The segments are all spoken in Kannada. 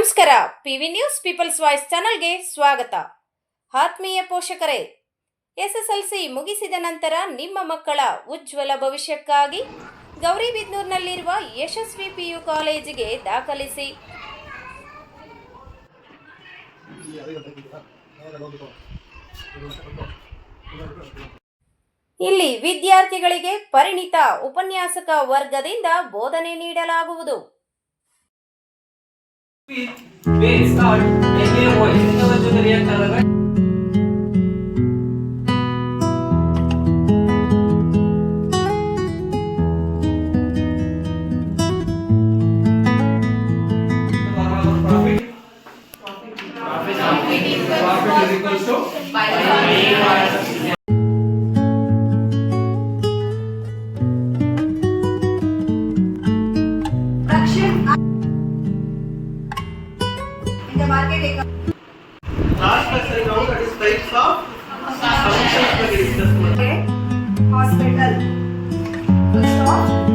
ಪೀಪಲ್ಸ್ ವಾಯ್ಸ್ ಚಾನಲ್ಗೆ ಸ್ವಾಗತ. ಆತ್ಮೀಯ ಪೋಷಕರೇ, ಎಸ್ಎಸ್ಎಲ್ಸಿ ಮುಗಿಸಿದ ನಂತರ ನಿಮ್ಮ ಮಕ್ಕಳ ಉಜ್ವಲ ಭವಿಷ್ಯಕ್ಕಾಗಿ ಗೌರಿಬಿದ್ನೂರಿನಲ್ಲಿರುವ ಯಶಸ್ವಿ ಪಿಯು ಕಾಲೇಜಿಗೆ ದಾಖಲಿಸಿ. ಇಲ್ಲಿ ವಿದ್ಯಾರ್ಥಿಗಳಿಗೆ ಪರಿಣಿತ ಉಪನ್ಯಾಸಕ ವರ್ಗದಿಂದ ಬೋಧನೆ ನೀಡಲಾಗುವುದು. Ve sağ engel boy. Yine de nereye kadar? Action. The market economy. Last lesson now that is types of functions. Okay. Hospital. First off.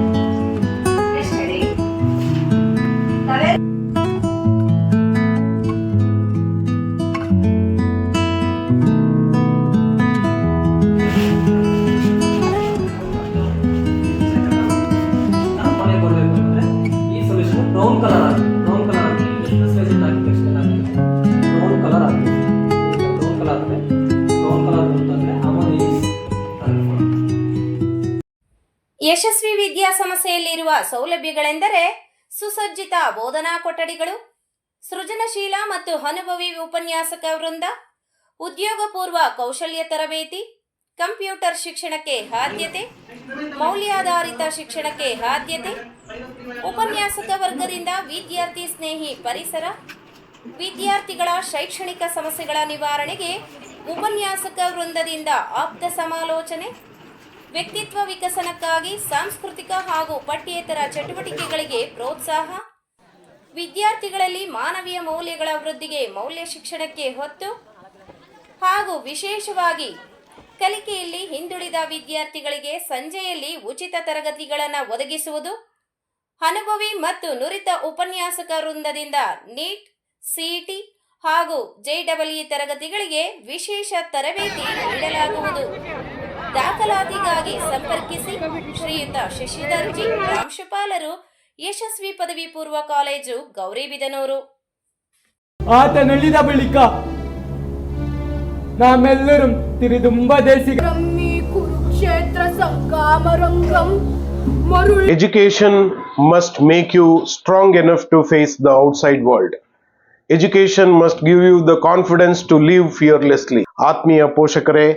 Brown colour आ ಯಶಸ್ವಿ ವಿದ್ಯಾ ಸಮಸ್ಯೆಯಲ್ಲಿರುವ ಸೌಲಭ್ಯಗಳೆಂದರೆ ಸುಸಜ್ಜಿತ ಬೋಧನಾ ಕೊಠಡಿಗಳು, ಸೃಜನಶೀಲ ಮತ್ತು ಅನುಭವಿ ಉಪನ್ಯಾಸಕ ವೃಂದ, ಉದ್ಯೋಗಪೂರ್ವ ಕೌಶಲ್ಯ ತರಬೇತಿ, ಕಂಪ್ಯೂಟರ್ ಶಿಕ್ಷಣಕ್ಕೆ ಆದ್ಯತೆ, ಮೌಲ್ಯಾಧಾರಿತ ಶಿಕ್ಷಣಕ್ಕೆ ಆದ್ಯತೆ, ಉಪನ್ಯಾಸಕ ವರ್ಗದಿಂದ ವಿದ್ಯಾರ್ಥಿ ಸ್ನೇಹಿ ಪರಿಸರ, ವಿದ್ಯಾರ್ಥಿಗಳ ಶೈಕ್ಷಣಿಕ ಸಮಸ್ಯೆಗಳ ನಿವಾರಣೆಗೆ ಉಪನ್ಯಾಸಕ ವೃಂದದಿಂದ ಆಪ್ತ ಸಮಾಲೋಚನೆ ವ್ಯಕ್ತಿತ್ವ ವಿಕಸನಕ್ಕಾಗಿ ಸಾಂಸ್ಕೃತಿಕ ಹಾಗೂ ಪಠ್ಯೇತರ ಚಟುವಟಿಕೆಗಳಿಗೆ ಪ್ರೋತ್ಸಾಹ. ವಿದ್ಯಾರ್ಥಿಗಳಲ್ಲಿ ಮಾನವೀಯ ಮೌಲ್ಯಗಳ ವೃದ್ಧಿಗೆ ಮೌಲ್ಯ ಶಿಕ್ಷಣಕ್ಕೆ ಹೊತ್ತು ಹಾಗೂ ವಿಶೇಷವಾಗಿ ಕಲಿಕೆಯಲ್ಲಿ ಹಿಂದುಳಿದ ವಿದ್ಯಾರ್ಥಿಗಳಿಗೆ ಸಂಜೆಯಲ್ಲಿ ಉಚಿತ ತರಗತಿಗಳನ್ನು ಒದಗಿಸುವುದು. ಅನುಭವಿ ಮತ್ತು ನುರಿತ ಉಪನ್ಯಾಸಕ ವೃಂದದಿಂದ ನೀಟ್ ಸಿಇಟಿ ಹಾಗೂ ಜೆಡಬ್ಲ್ಯೂ ತರಗತಿಗಳಿಗೆ ವಿಶೇಷ ತರಬೇತಿ ನೀಡಲಾಗುವುದು. ದಾಖಲಾತಿಗಾಗಿ ಸಂಪರ್ಕಿಸಿ ಶ್ರೀಯುತ ಶಶಿಧರ್ಜಿ. ಪ್ರಾಂಶುಪಾಲರು ಯಶಸ್ವಿ ಪದವಿ ಪೂರ್ವ ಕಾಲೇಜು ಗೌರಿಬಿದನೂರು. ಆತ ನಳ್ಳಿದ ಬಳಿಕ ನಾವೆಲ್ಲರೂ ತಿರಿದುಂಬ ದೇಶ education must make you strong enough to face the outside world education must give you the confidence to live fearlessly ಆತ್ಮೀಯ ಪೋಷಕರೇ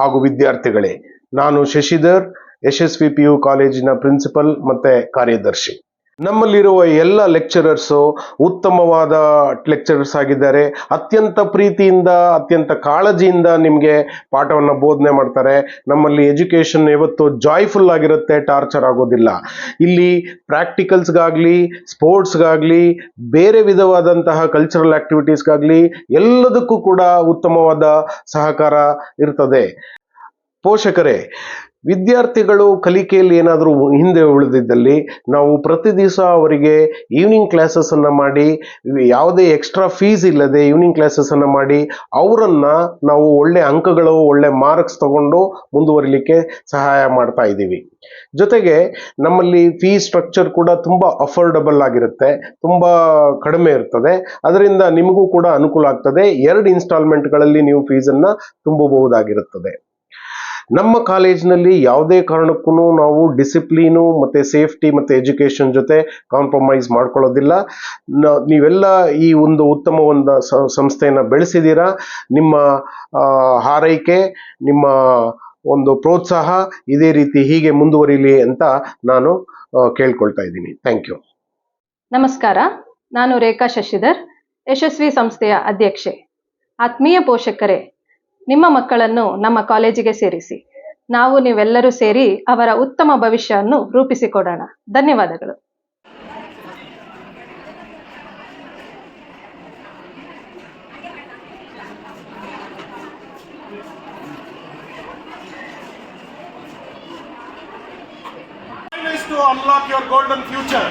ಹಾಗೂ ವಿದ್ಯಾರ್ಥಿಗಳೇ ನಾನು ಶಶಿಧರ್ ಯಶಸ್ವಿ ಪಿ ಯು ಕಾಲೇಜಿನ ಪ್ರಿನ್ಸಿಪಲ್ ಮತ್ತೆ ಕಾರ್ಯದರ್ಶಿ. ನಮ್ಮಲ್ಲಿರುವ ಎಲ್ಲ ಲೆಕ್ಚರರ್ಸು ಉತ್ತಮವಾದ ಲೆಕ್ಚರರ್ಸ್ ಆಗಿದ್ದಾರೆ. ಅತ್ಯಂತ ಪ್ರೀತಿಯಿಂದ, ಅತ್ಯಂತ ಕಾಳಜಿಯಿಂದ ನಿಮಗೆ ಪಾಠವನ್ನು ಬೋಧನೆ ಮಾಡ್ತಾರೆ. ನಮ್ಮಲ್ಲಿ ಎಜುಕೇಷನ್ ಯಾವತ್ತು ಜಾಯ್ಫುಲ್ ಆಗಿರುತ್ತೆ ಟಾರ್ಚರ್ ಆಗೋದಿಲ್ಲ. ಇಲ್ಲಿ ಪ್ರಾಕ್ಟಿಕಲ್ಸ್ಗಾಗಲಿ ಸ್ಪೋರ್ಟ್ಸ್ಗಾಗಲಿ ಬೇರೆ ವಿಧವಾದಂತಹ ಕಲ್ಚರಲ್ ಆ್ಯಕ್ಟಿವಿಟೀಸ್ಗಾಗಲಿ ಎಲ್ಲದಕ್ಕೂ ಕೂಡ ಉತ್ತಮವಾದ ಸಹಕಾರ ಇರ್ತದೆ. ಪೋಷಕರೇ, ವಿದ್ಯಾರ್ಥಿಗಳು ಕಲಿಕೆಯಲ್ಲಿ ಏನಾದರೂ ಹಿಂದೆ ಉಳಿದಿದ್ದಲ್ಲಿ ನಾವು ಪ್ರತಿ ದಿವಸ ಅವರಿಗೆ ಈವ್ನಿಂಗ್ ಕ್ಲಾಸಸನ್ನು ಮಾಡಿ, ಯಾವುದೇ ಎಕ್ಸ್ಟ್ರಾ ಫೀಸ್ ಇಲ್ಲದೆ ಈವ್ನಿಂಗ್ ಕ್ಲಾಸಸನ್ನು ಮಾಡಿ, ಅವರನ್ನು ನಾವು ಒಳ್ಳೆ ಅಂಕಗಳು, ಒಳ್ಳೆ ಮಾರ್ಕ್ಸ್ ತಗೊಂಡು ಮುಂದುವರಿಲಿಕ್ಕೆ ಸಹಾಯ ಮಾಡ್ತಾ ಇದ್ದೀವಿ. ಜೊತೆಗೆ ನಮ್ಮಲ್ಲಿ ಫೀ ಸ್ಟ್ರಕ್ಚರ್ ಕೂಡ ತುಂಬ ಅಫೋರ್ಡಬಲ್ ಆಗಿರುತ್ತೆ, ತುಂಬ ಕಡಿಮೆ ಇರ್ತದೆ. ಅದರಿಂದ ನಿಮಗೂ ಕೂಡ ಅನುಕೂಲ ಆಗ್ತದೆ. ಎರಡು ಇನ್ಸ್ಟಾಲ್ಮೆಂಟ್ಗಳಲ್ಲಿ ನೀವು ಫೀಸನ್ನು ತುಂಬಬಹುದಾಗಿರುತ್ತದೆ. ನಮ್ಮ ಕಾಲೇಜಿನಲ್ಲಿ ಯಾವುದೇ ಕಾರಣಕ್ಕೂ ನಾವು ಡಿಸಿಪ್ಲೀನು ಮತ್ತು ಸೇಫ್ಟಿ ಮತ್ತು ಎಜುಕೇಷನ್ ಜೊತೆ ಕಾಂಪ್ರಮೈಸ್ ಮಾಡ್ಕೊಳ್ಳೋದಿಲ್ಲ. ನೀವೆಲ್ಲ ಈ ಒಂದು ಉತ್ತಮ ಒಂದು ಸಂಸ್ಥೆಯನ್ನು ಬೆಳೆಸಿದ್ದೀರಾ ನಿಮ್ಮ ಹಾರೈಕೆ, ನಿಮ್ಮ ಒಂದು ಪ್ರೋತ್ಸಾಹ ಇದೇ ರೀತಿ ಹೀಗೆ ಮುಂದುವರಿಲಿ ಅಂತ ನಾನು ಕೇಳ್ಕೊಳ್ತಾ ಇದ್ದೀನಿ. ಥ್ಯಾಂಕ್ ಯು ನಮಸ್ಕಾರ. ನಾನು ರೇಖಾ ಶಶಿಧರ್, ಯಶಸ್ವಿ ಸಂಸ್ಥೆಯ ಅಧ್ಯಕ್ಷೆ. ಆತ್ಮೀಯ ಪೋಷಕರೇ ನಿಮ್ಮ ಮಕ್ಕಳನ್ನು ನಮ್ಮ ಕಾಲೇಜಿಗೆ ಸೇರಿಸಿ. ನಾವು ನೀವೆಲ್ಲರೂ ಸೇರಿ ಅವರ ಉತ್ತಮ ಭವಿಷ್ಯವನ್ನು ರೂಪಿಸಿಕೊಡೋಣ. ಧನ್ಯವಾದಗಳು. To unlock your golden future.